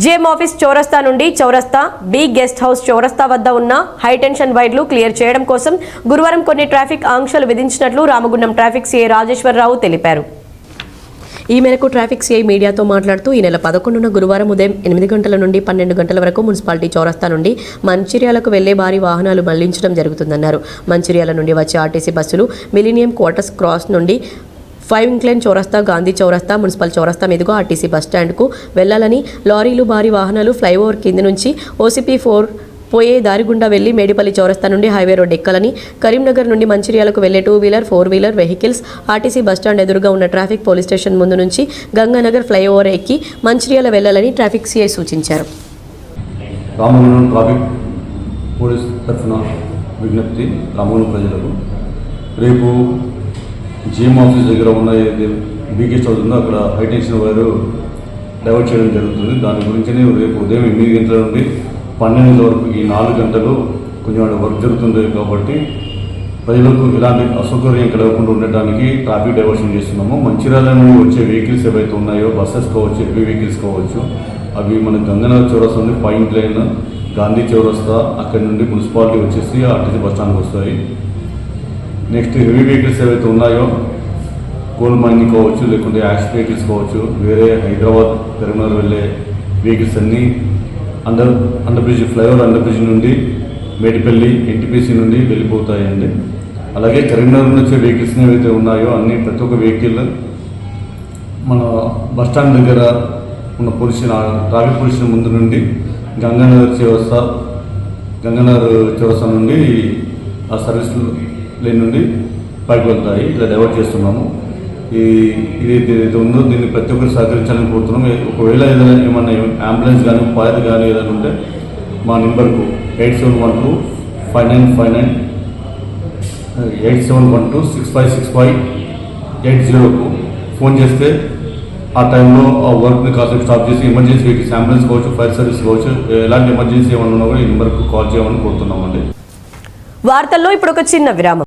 JM office చౌరస్తా నుండి చౌరస్తా బి గెస్ట్ హౌస్ చౌరస్తా వద్ద ఉన్న హైటెన్షన్ వైర్లు క్లియర్ చేయడం కోసం గురువారం కొన్ని ట్రాఫిక్ ఆంక్షలు విధించినట్లు రామగుండం ట్రాఫిక్ సీఏ రాజేశ్వరరావు తెలిపారు. ఈ మేరకు ట్రాఫిక్ సిఐ మీడియాతో మాట్లాడుతూ ఈ నెల పదకొండున గురువారం ఉదయం ఎనిమిది గంటల నుండి పన్నెండు గంటల వరకు మున్సిపాలిటీ చౌరస్తా నుండి మంచిర్యాలకు వెళ్ళే భారీ వాహనాలు మళ్ళించడం జరుగుతుందన్నారు. మంచిర్యాల నుండి వచ్చే ఆర్టీసీ బస్సులు మిలీనియం క్వార్టర్స్ క్రాస్ నుండి ఫైవ్ ఇంక్లైన్ చౌరస్తా గాంధీ చౌరస్తా మున్సిపల్ చౌరస్తా మీదుగా ఆర్టీసీ బస్ వెళ్ళాలని లారీలు భారీ వాహనాలు ఫ్లైఓవర్ కింది నుంచి ఓసీపీ ఫోర్ పోయే దారి గుండా వెళ్ళి మేడిపల్లి చౌరస్తా నుండి హైవే రోడ్ ఎక్కాలని కరీంనగర్ నుండి మంచిర్యాలకు వెళ్ళే two wheeler four wheeler vehicles RTC bus stand ఎదురుగా ఉన్న ట్రాఫిక్ పోలీస్ స్టేషన్ ముందు నుంచి గంగానగర్ ఫ్లైఓవర్ ఎక్కి మంచిర్యాల వెళ్ళాలని ట్రాఫిక్ సీఐ సూచించారు. ట్రాఫిక్ పోలీస్ తరఫున విజ్ఞప్తి రామగుండం ప్రజలకు. రేపు జిఎం ఆఫీస్ దగ్గర ఉన్న ఏదైతే అవుతుందో హౌస్ ఉందో అక్కడ హైటెన్షన్ వైరు డైవర్ట్ చేయడం జరుగుతుంది. దాని గురించి రేపు ఉదయం ఎనిమిది గంటల నుండి పన్నెండు వరకు ఈ నాలుగు గంటలు కొంచెం వర్క్ జరుగుతుంది కాబట్టి ప్రజలకు ఎలాంటి అసౌకర్యం కలగకుండా ఉండటానికి ట్రాఫిక్ డైవర్షన్ చేస్తున్నాము. మంచిర్యాల నుండి వచ్చే వెహికల్స్ ఏవైతే ఉన్నాయో బస్సెస్ కావచ్చు హెవీ వెహికల్స్ కావచ్చు అవి మన గంగనగర్ చౌరస్తా నుండి పాయింట్ లైన్ గాంధీ చౌరస్తా అక్కడి నుండి మున్సిపాలిటీ వచ్చేసి ఆర్టీసీ బస్ స్టాండ్కి వస్తాయి. నెక్స్ట్ హెవీ వెహికల్స్ ఏవైతే ఉన్నాయో? కోల్ మైనింగ్ కావచ్చు లేకుంటే యాష్ వెహికల్స్ కావచ్చు వేరే హైదరాబాద్ కరీంనగర్ వెళ్ళే వెహికల్స్ అన్నీ under under bridge flyover under bridge నుండి మేడిపల్లి ఎన్టీపీసీ నుండి వెళ్ళిపోతాయండి. అలాగే కరీంనగర్ నుంచి వచ్చే వెహికల్స్ ఏవైతే ఉన్నాయో అన్ని ప్రతి ఒక్క వెహికల్ మన బస్ స్టాండ్ దగ్గర ఉన్న పోలీస్ ట్రాఫిక్ పోలీస్ ముందు నుండి గంగానగర్ చౌరస్తా గంగానగర్ చౌరస్తా నుండి ఆ సర్వీసులు లేని నుండి పైకి వెళ్తాయి. ఇలా డైవర్ట్ చేస్తున్నాము. ఈ ఇది ఉందో దీన్ని ప్రతి ఒక్కరు సహకరించాలని కోరుతున్నాం ఒకవేళ ఏదైనా ఏమన్నా అంబులెన్స్ కానీ ఫైర్ కానీ ఏదైనా ఉంటే మా నెంబర్కు eight seven one two five nine five nine eight seven one two six five six five eight జీరోకు phone చేస్తే ఆ టైంలో ఆ వర్క్ని కాసేపు స్టాప్ చేసి ఎమర్జెన్సీ వెహికల్స్ అంబులెన్స్ కావచ్చు ఫైర్ సర్వీస్ కావచ్చు ఎలాంటి ఎమర్జెన్సీ ఏమన్నా కూడా ఈ నెంబర్కు కాల్ చేయమని కోరుతున్నామండి. వార్తల్లో ఇప్పుడు ఒక చిన్న విరామం.